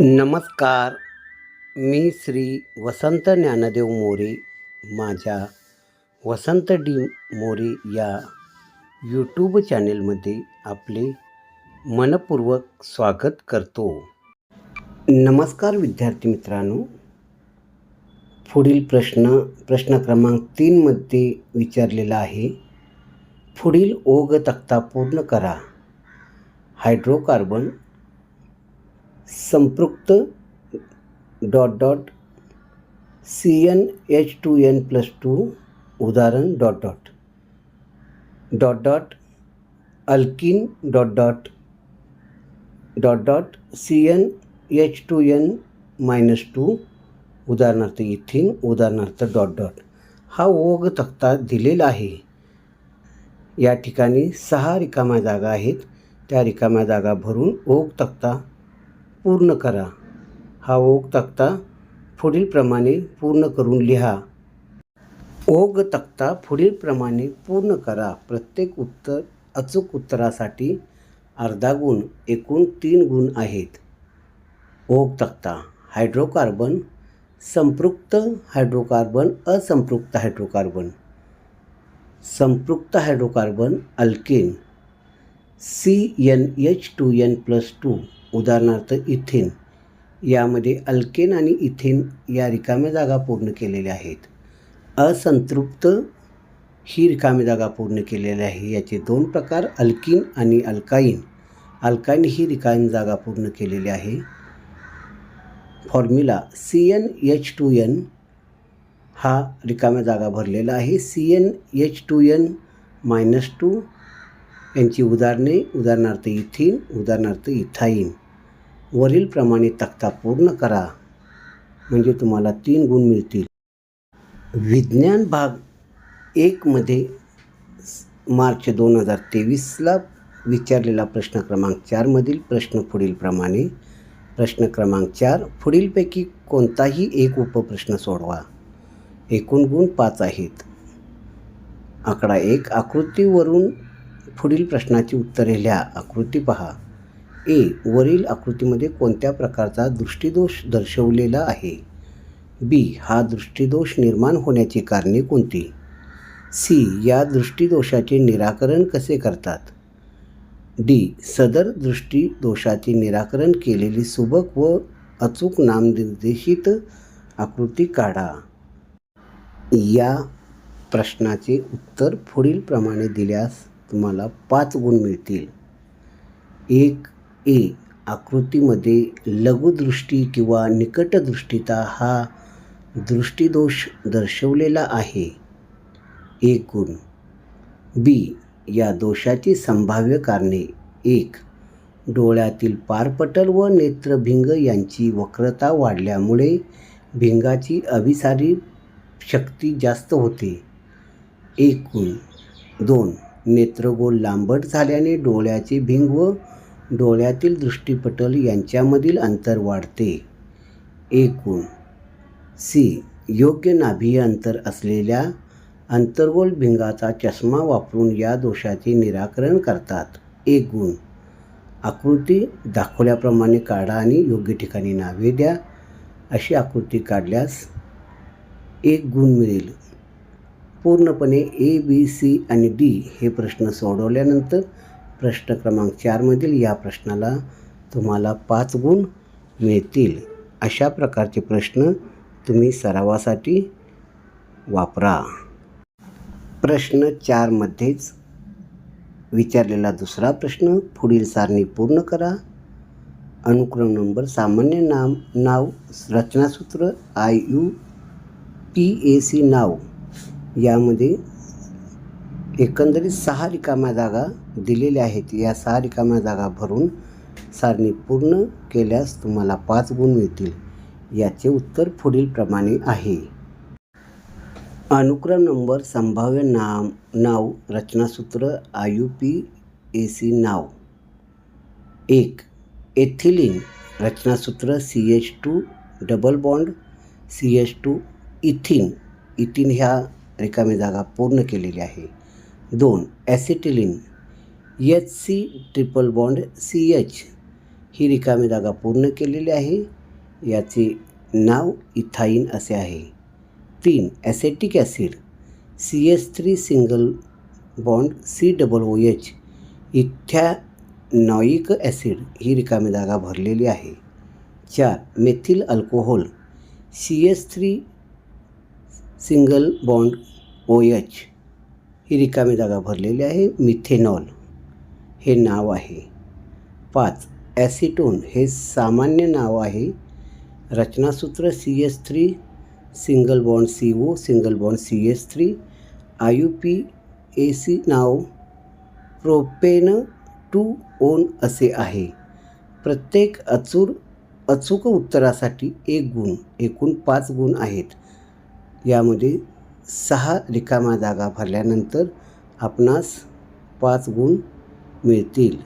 नमस्कार. मी श्री वसंत ज्ञानदेव मोरे. माझ्या वसंत डी मोरे या यूट्यूब चॅनेलमध्ये आपले मनपूर्वक स्वागत करतो. नमस्कार विद्यार्थी मित्रांनो. पुढील प्रश्न प्रश्न क्रमांक तीनमध्ये विचारलेला आहे. पुढील ओघ तक्ता पूर्ण करा. Hydrocarbon संपृक्त dot dot C N H two N plus two उदाहरण dot dot dot dot alkyne dot dot dot dot C N H two N minus two उदाहरणार्थ इथिन उदाहरणार्थ डॉट डॉट. हा ओघ तक्ता दिलेला आहे. या ठिकाणी सहा रिकाम्या जागा आहेत. त्या रिकाम्या जागा भरून ओघ तक्ता पूर्ण करा. हा ओघ तक्ता पुढीलप्रमाणे पूर्ण करून लिहा. ओघ तक्ता पुढीलप्रमाणे पूर्ण करा. प्रत्येक उत्तर अचूक उत्तरासाठी अर्धा गुण एकूण तीन गुण आहेत. ओघ तक्ता हायड्रोकार्बन संपृक्त हायड्रोकार्बन असंपृक्त hydrocarbon. संपृक्त hydrocarbon alkane. C N H two N plus two उदाहरणार्थ इथेन. यामध्ये अल्केन आणि इथेन या रिकाम्या जागा पूर्ण केलेल्या आहेत. असंतृप्त ही रिकामी जागा पूर्ण केलेली आहे. याचे दोन प्रकार अल्किन आणि अल्काईन. अल्काईन ही रिकामी जागा पूर्ण केलेली आहे. Formula C N H two N हा रिकाम्या जागा भरलेला आहे. C N H two N minus two यांची उदाहरणे उदाहरणार्थ इथिन उदाहरणार्थ इथाईन वरीलप्रमाणे तक्ता पूर्ण करा म्हणजे तुम्हाला तीन गुण मिळतील. विज्ञान भाग एकमध्ये मार्च दोन हजार तेवीसला विचारलेला प्रश्न क्रमांक चारमधील प्रश्न पुढीलप्रमाणे प्रश्न क्रमांक चार पुढीलपैकी कोणताही एक उपप्रश्न सोडवा. एकूण गुण पाच आहेत. आकडा एक आकृतीवरून पुढील प्रश्नाची उत्तरे लिहा आकृती पहा. ए. वरील आकृतीमध्ये कोणत्या प्रकारचा दृष्टिदोष दर्शवलेला आहे? बी. हा दृष्टिदोष निर्माण होण्याची कारणे कोणती? सी. या दृष्टिदोषाचे निराकरण कसे करतात? डी. सदर दृष्टिदोषाचे निराकरण केलेली सुबक व अचूक नामनिर्देशित आकृती काढा. या प्रश्नाचे उत्तर पुढीलप्रमाणे दिल्यास तुम्हाला पाच गुण मिळतील. एक ए आकृतीमध्ये लघुदृष्टी किंवा निकटदृष्टीता हा दृष्टिदोष दर्शवलेला आहे. एक गुण. बी या दोषाची संभाव्य कारणे. एक डोळ्यातील पारपटल व नेत्रभिंग यांची वक्रता वाढल्यामुळे भिंगाची अभिसारी शक्ती जास्त होते. एक गुण. दोन नेत्रगोल लांबट झाल्याने डोळ्याचे भिंग व डोळ्यातील दृष्टीपटल यांच्यामधील अंतर वाढते. एकूण. सी. योग्य नाभीय अंतर असलेल्या अंतर्गोल भिंगाचा चष्मा वापरून या दोषाचे निराकरण करतात. एक गुण आकृती दाखवल्याप्रमाणे काढा आणि योग्य ठिकाणी नावे द्या. अशी आकृती काढल्यास एक गुण मिळेल. पूर्णपणे ए बी सी आणि डी हे प्रश्न सोडवल्यानंतर प्रश्न क्रमांक चारमधील या प्रश्नाला तुम्हाला पाच गुण मिळतील. अशा प्रकारचे प्रश्न तुम्ही सरावासाठी वापरा. प्रश्न चारमध्येच विचारलेला दुसरा प्रश्न पुढील सारणी पूर्ण करा. अनुक्रम नंबर सामान्य नाम नाव रचनासूत्र I U P A C नाव. यामध्ये एकंदरीत सहा रिकाम्या जागा दिलेल्या आहेत. या सहा रिकाम्या जागा भरून सारणी पूर्ण केल्यास तुम्हाला पाच गुण मिळतील. याचे उत्तर पुढीलप्रमाणे आहे. अनुक्रम नंबर संभाव्य नाम नाव रचनासूत्र I U P A C नाव. एक ethylene रचनासूत्र C H two double bond C H two ethyne. Ethyne ह्या रिकामी जागा पूर्ण केलेली आहे. दोन acetylene H C triple bond C H ही रिकामी जागा पूर्ण आहे. याचे नाव इथाईन असे आहे. तीन acetic acid C S three single bond C double O H ethanoic acid ही रिकामी जागा भरलेली आहे. चार methyl alcohol C S three single bond O H. ही रिकामी जागा भरलेली आहे. मिथेनॉल हे नाव आहे. पाच ॲसिटोन हे सामान्य नाव आहे. रचनासूत्र C S three single bond C O single bond C S three I U P A C now propane two one असे आहे. प्रत्येक अचूर अचूक उत्तरासाठी एक गुण एकूण पाच गुण आहेत. यामध्ये सहा रिकामा जागा भरल्यानंतर आपणास पाच गुण मिळतील.